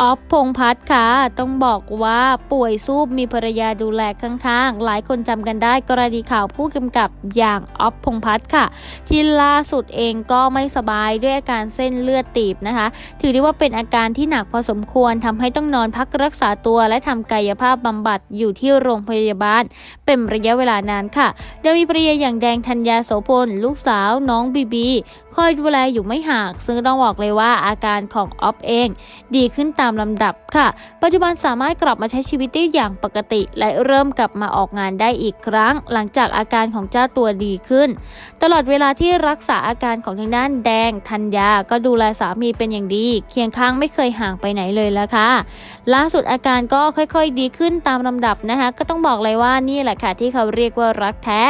ออฟพงพัฒน์ค่ะ ต้องบอกว่าป่วยซูบมีภรรยาดูแลข้างๆ หลายคนจำกันได้กรณีข่าวผู้กำกับอย่างออฟพงพัฒน์ค่ะ ที่ล่าสุดเองก็ไม่สบายด้วยอาการเส้นเลือดตีบนะคะ ถือได้ว่าเป็นอาการที่หนักพอสมควรทำให้ต้องนอนพักรักษาตัวและทำกายภาพบำบัดอยู่ที่โรงพยาบาล เป็นระยะเวลานานค่ะ โดยมีภรรยาอย่างแดงธัญญาโสพลลูกสาวน้องบีบีคอยดูแลอยู่ไม่ห่างซึ่งต้องบอกเลยว่าอาการของออฟเอง ดีขึ้นตามลำดับค่ะ ปัจจุบันสามารถกลับมาใช้ชีวิตได้อย่างปกติ และเริ่มกลับมาออกงานได้อีกครั้ง หลังจากอาการของเจ้าตัวดีขึ้น ตลอดเวลาที่รักษาอาการของทางด้านแดงธัญญาก็ดูแลสามีเป็นอย่างดี เคียงข้างไม่เคยห่างไปไหนเลยละค่ะ ล่าสุดอาการก็ค่อยๆ ดีขึ้นตามลำดับนะคะ ก็ต้องบอกเลยว่านี่แหละค่ะที่เขาเรียกว่ารักแท้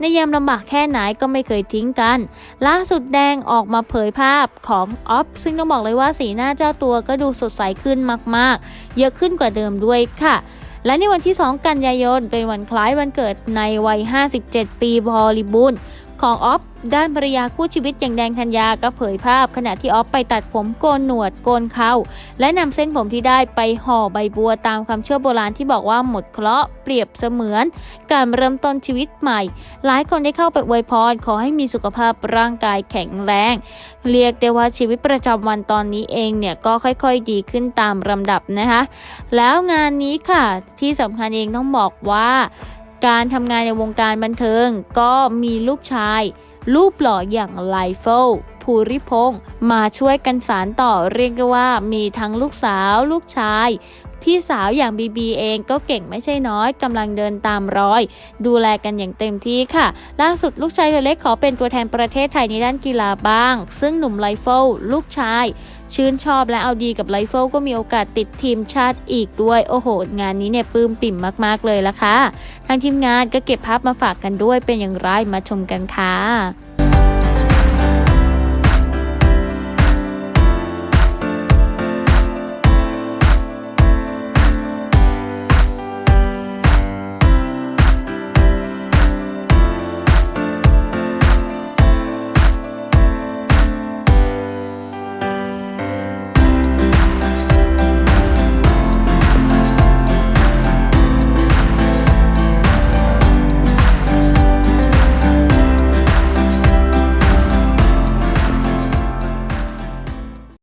ในยามลำบากแค่ไหนก็ไม่เคยทิ้งกัน ล่าสุดแดงออกมาเผยภาพของออฟซึ่งต้องบอกเลยว่าสีหน้าเจ้าตัวก็ดูสดใสขึ้นมากๆ เยอะขึ้นกว่าเดิมด้วยค่ะ และในวันที่ 2 กันยายนเป็นวันคล้ายวันเกิดในวัย 57 ปีบริบูน ของออฟด้านภรรยาคู่ชีวิตอย่างแดงธัญญาก็เผยภาพ ขณะที่ออฟไปตัดผมโกนหนวดโกนเขา และนำเส้นผมที่ได้ไปห่อใบบัวตามความเชื่อโบราณที่บอกว่าหมดเคราะห์เปรียบเสมือน การเริ่มต้นชีวิตใหม่ หลายคนได้เข้าไปอวยพรขอให้มีสุขภาพร่างกายแข็งแรง เรียกได้ว่าชีวิตประจำวันตอนนี้เองเนี่ยก็ค่อยๆดีขึ้นตามลำดับนะคะ แล้วงานนี้ค่ะที่สำคัญเองต้องบอกว่า การทำงานในวงการบันเทิงก็มีลูกชาย รูปหล่ออย่างไลเฟล ภูริพงษ์มาช่วยกันสารต่อเรียกได้ว่ามีทั้งลูกสาวลูกชายพี่สาวอย่างบีบีเองก็เก่งไม่ใช่น้อยกำลังเดินตามรอย ดูแลกันอย่างเต็มที่ค่ะ ล่าสุดลูกชายคนเล็กขอเป็นตัวแทนประเทศไทยในด้านกีฬาบ้าง ซึ่งหนุ่มไลเฟลลูกชาย ชื่นชอบและเอาดีกับไลเฟลก็มีโอกาสติดทีมชาติอีกด้วย โอ้โห งานนี้เนี่ยปลื้มปิ่มมากๆเลยละค่ะ ทางทีมงานก็เก็บภาพมาฝากกันด้วยเป็นอย่างไรมาชมกันค่ะ